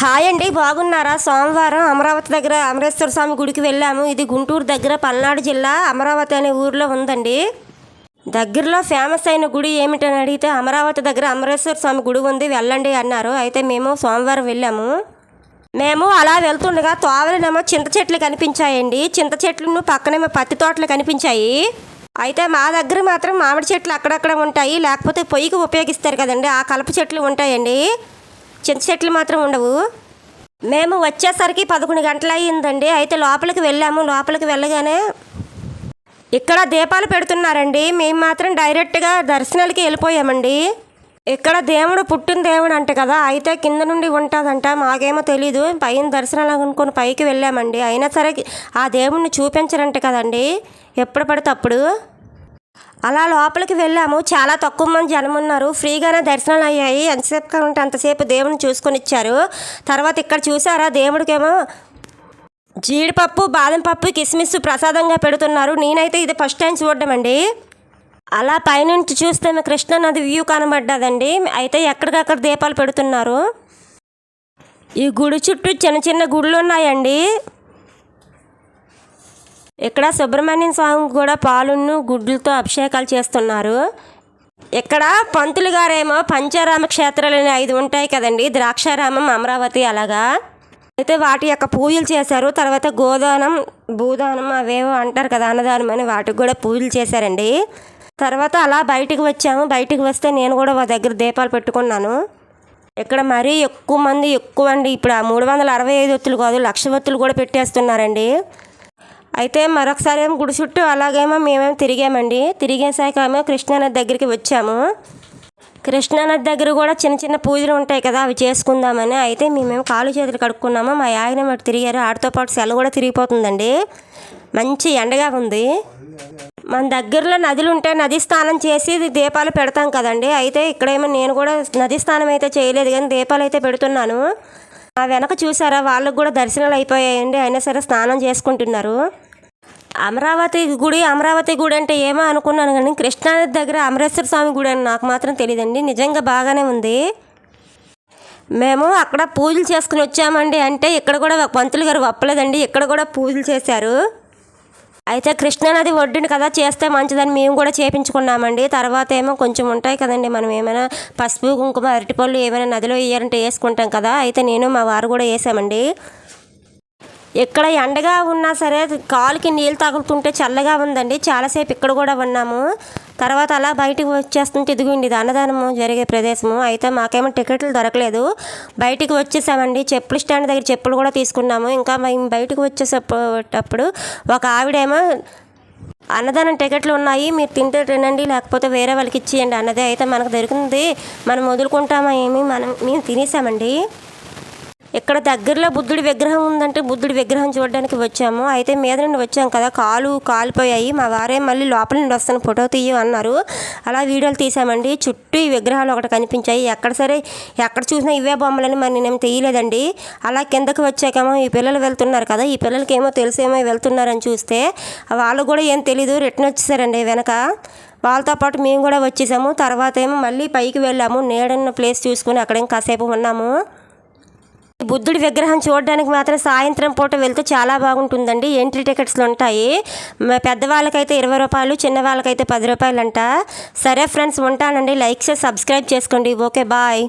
Hi అండి బాగున్నారా? సోమవారం అమరావతి దగ్గర అమరేశ్వర స్వామి గుడికి వెళ్ళాము. ఇది గుంటూరు దగ్గర పల్నాడు జిల్లా అమరావతి అనే ఊరిలో ఉందండి. దగ్గరలో ఫేమస్ అయిన గుడి ఏమిటని అడిగితే అమరావతి దగ్గర అమరేశ్వర స్వామి గుడి ఉంది వెళ్ళండి అన్నారు. అయితే మేము సోమవారం వెళ్ళాము. మేము అలా వెళ్తుండగా తోవలనేమో చింత చెట్లు కనిపించాయండి. చింత చెట్లు పక్కనేమో పత్తి తోటలు కనిపించాయి. అయితే మా దగ్గర మాత్రం మామిడి చెట్లు అక్కడక్కడ ఉంటాయి. లేకపోతే పొయ్యికి ఉపయోగిస్తారు కదండి. ఆ కలప చెట్లు ఉంటాయండి. చింత చెట్లు మాత్రం ఉండవు. మేము వచ్చేసరికి పదకొండు గంటలు అయ్యిందండి అయితే లోపలికి వెళ్ళాము. లోపలికి వెళ్ళగానే ఇక్కడ దీపాలు పెడుతున్నారండి. మేము మాత్రం డైరెక్ట్గా దర్శనాలకి వెళ్ళిపోయామండి. ఇక్కడ దేవుడు పుట్టిన దేవుడు అంట కదా అయితే కింద నుండి ఉంటుందంట. మాకేమో తెలీదు. పైన దర్శనాలు అనుకుని పైకి వెళ్ళామండి. అయినా సరే ఆ దేవుడిని చూపించరంట కదండి. ఎప్పుడు పడితే అప్పుడు. అలా లోపలికి వెళ్ళాము. చాలా తక్కువ మంది జనం ఉన్నారు. ఫ్రీగానే దర్శనాలు అయ్యాయి. ఎంతసేపు కావాలంటే అంతసేపు దేవుని చూసుకొని ఇచ్చారు తర్వాత ఇక్కడ చూసారా? దేవుడికేమో జీడిపప్పు బాదం పప్పు కిస్మిస్ ప్రసాదంగా పెడుతున్నారు. నేనైతే ఇది ఫస్ట్ టైం చూడడం అండి అలా పైనుంచి చూస్తే మీ కృష్ణ నది వ్యూ కనబడ్డదండి. అయితే ఎక్కడికక్కడ దీపాలు పెడుతున్నారు? ఈ గుడి చుట్టూ చిన్న చిన్న గుళ్ళు ఉన్నాయండి ఇక్కడ సుబ్రహ్మణ్యం స్వామి కూడా పాలును గుడ్లతో అభిషేకాలు చేస్తున్నారు. ఇక్కడ పంతులు గారేమో పంచారామ క్షేత్రాలు అనే ఐదు ఉంటాయి కదండి. ద్రాక్షారామం అమరావతి అలాగా. అయితే వాటి యొక్క పూజలు చేశారు. తర్వాత గోదానం భూదానం అవేవో అంటారు కదా అన్నదానం అని వాటికి కూడా పూజలు చేశారండి. తర్వాత అలా బయటికి వచ్చాము. బయటికి వస్తే నేను కూడా మా దగ్గర దీపాలు పెట్టుకున్నాను. ఇక్కడ మరీ ఎక్కువ మంది ఎక్కువ అండి ఇప్పుడు ఆ మూడు వందల అరవై ఐదు ఒత్తులు కాదు లక్ష ఒత్తులు కూడా పెట్టేస్తున్నారండి. అయితే మరొకసారి ఏమో గుడి చుట్టూ అలాగేమో మేమేమో తిరిగామండి. తిరిగేసాక ఏమో కృష్ణానది దగ్గరికి వచ్చాము. కృష్ణానది దగ్గర కూడా చిన్న చిన్న పూజలు ఉంటాయి కదా అవి చేసుకుందామని. అయితే మేమేమో కాలు చేతులు కడుక్కున్నాము. మా ఆయన అటు తిరిగారు. ఆడితో పాటు సెల కూడా తిరిగిపోతుందండి. మంచి ఎండగా ఉంది. మన దగ్గరలో నదులు ఉంటే నది స్నానం చేసి దీపాలు పెడతాం కదండి. అయితే ఇక్కడేమో నేను కూడా నది స్నానం అయితే చేయలేదు కానీ దీపాలు అయితే పెడుతున్నాను. ఆ వెనక చూసారా? వాళ్ళకు కూడా దర్శనాలు అయిపోయాయండి. అయినా సరే స్నానం చేసుకుంటున్నారు. అమరావతి గుడి అమరావతి గుడి అంటే ఏమో అనుకున్నాను కానీ కృష్ణానది దగ్గర అమరేశ్వర స్వామి గుడి అని నాకు మాత్రం తెలియదండి నిజంగా బాగానే ఉంది. మేము అక్కడ పూజలు చేసుకుని వచ్చామండి అంటే ఇక్కడ కూడా పంతులు గారు ఒప్పలేదండి. ఇక్కడ కూడా పూజలు చేశారు. అయితే కృష్ణానది ఒడ్డున కదా చేస్తే మంచిదని మేము కూడా చేపించుకున్నామండి. తర్వాత ఏమో కొంచెం ఉంటాయి కదండి. మనం ఏమైనా పసుపు కుంకుమ అరటిపళ్ళు ఏమైనా నదిలో వేయాలంటే వేసుకుంటాం కదా. అయితే నేను మా వారు కూడా వేసామండి. ఇక్కడ ఎండగా ఉన్నా సరే కాలుకి నీళ్ళు తగులుతుంటే చల్లగా ఉందండి. చాలాసేపు ఇక్కడ కూడా ఉన్నాము. తర్వాత అలా బయటికి వచ్చేస్తుంటే ఇదిగోండి ఇది అన్నదానము జరిగే ప్రదేశము. అయితే మాకేమో టికెట్లు దొరకలేదు. బయటికి వచ్చేసామండి. చెప్పులు స్టాండ్ దగ్గర చెప్పులు కూడా తీసుకున్నాము. ఇంకా మేము బయటకు వచ్చేసేటప్పుడు ఒక ఆవిడేమో అన్నదానం టికెట్లు ఉన్నాయి మీరు తింటే తినండి లేకపోతే వేరే వాళ్ళకి ఇచ్చేయండి అన్నది అయితే మనకు దొరికింది. మనం వదులుకుంటామా ఏమి? మనం మేము తినేసామండి. ఇక్కడ దగ్గరలో బుద్ధుడి విగ్రహం ఉందంటే బుద్ధుడి విగ్రహం చూడడానికి వచ్చాము. అయితే మీద నుండి వచ్చాం కదా కాలు కాలిపోయాయి. మా వారే మళ్ళీ లోపల నుండి వస్తాను ఫోటో తీయు అన్నారు. అలా వీడియోలు తీసామండి. చుట్టూ ఈ విగ్రహాలు ఒకటి కనిపించాయి. ఎక్కడ సరే ఎక్కడ చూసినా ఇవే బొమ్మలని మరి నేనేం తీయలేదండి. అలా కిందకి వచ్చాకేమో ఈ పిల్లలు వెళ్తున్నారు కదా ఈ పిల్లలకి ఏమో తెలిసేమో వెళ్తున్నారని చూస్తే వాళ్ళు కూడా ఏం తెలీదు రిటర్న్ వచ్చేసారండి వెనక. వాళ్ళతో పాటు మేము కూడా వచ్చేసాము. తర్వాత ఏమో మళ్ళీ పైకి వెళ్ళాము. నీడన్న ప్లేస్ చూసుకుని అక్కడ కాసేపు ఉన్నాము. బుద్ధుడి విగ్రహం చూడడానికి మాత్రం సాయంత్రం పూట వెళ్తే చాలా బాగుంటుందండి. ఎంట్రీ టికెట్స్లు ఉంటాయి. పెద్దవాళ్ళకైతే ఇరవై రూపాయలు చిన్న వాళ్ళకైతే పది రూపాయలు అంట సరే ఫ్రెండ్స్ ఉంటానండి. లైక్ చేసి సబ్స్క్రైబ్ చేసుకోండి. Okay bye.